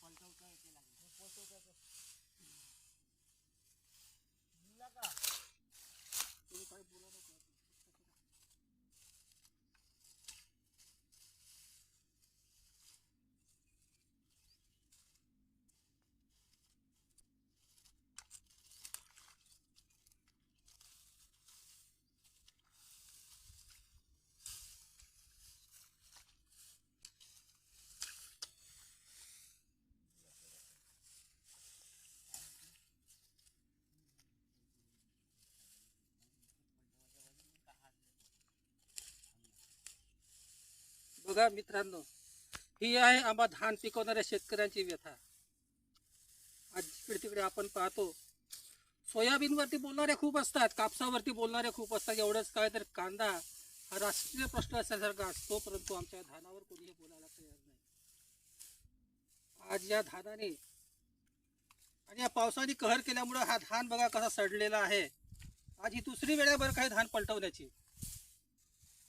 पलटवता बघा मित्रांनो ही आहे आंबा धान पिकवणाऱ्या शेतकऱ्यांची व्यथा. आज जिकडे तिकडे आपण पाहतो सोयाबीनवरती बोलणारे खूप असतात कापसावरती बोलणारे खूप असतात एवढंच काय तर कांदा हा राष्ट्रीय प्रश्न असल्यासारखा असतो परंतु आमच्या धानावर कोणीही बोलायला तयार नाही. आज या धानाने आणि या पावसाने कहर केल्यामुळं हा धान बघा कसा सडलेला आहे. आज ही दुसरी वेळेवर बरं काही धान पलटवण्याची.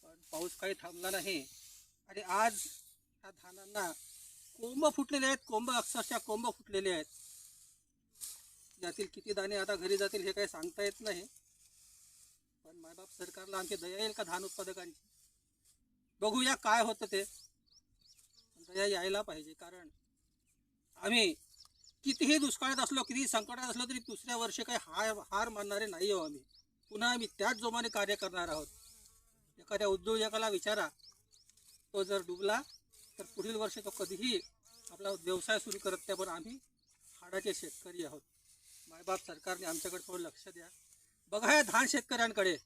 पण पाऊस काही थांबला नाही. आणि आज ह्या धानांना कोंब फुटलेले आहेत कोंब अक्षरशः कोंब फुटलेले आहेत. यातील किती दाणे आता घरी जातील हे काही सांगता येत नाही. पण मायबाप सरकारला आमची दया येईल का धान उत्पादकांची? बघूया काय होतं ते. दया यायला पाहिजे कारण आम्ही कितीही दुष्काळात असलो कितीही संकटात असलो तरी दुसऱ्या वर्षी काही हार हार मानणारे नाही आहो आम्ही. पुन्हा आम्ही त्याच जोमाने कार्य करणार आहोत. एखाद्या उद्योजकाला विचारा तो जर डुबला तर पुढील वर्षी तो कधीही आपला व्यवसाय सुरू करत नाही पण आम्ही हाडाचे शेतकरी आहोत. मायबाप सरकारने आमच्याकडे थोडं लक्ष द्या. बघा या धान शेतकऱ्यांकडे.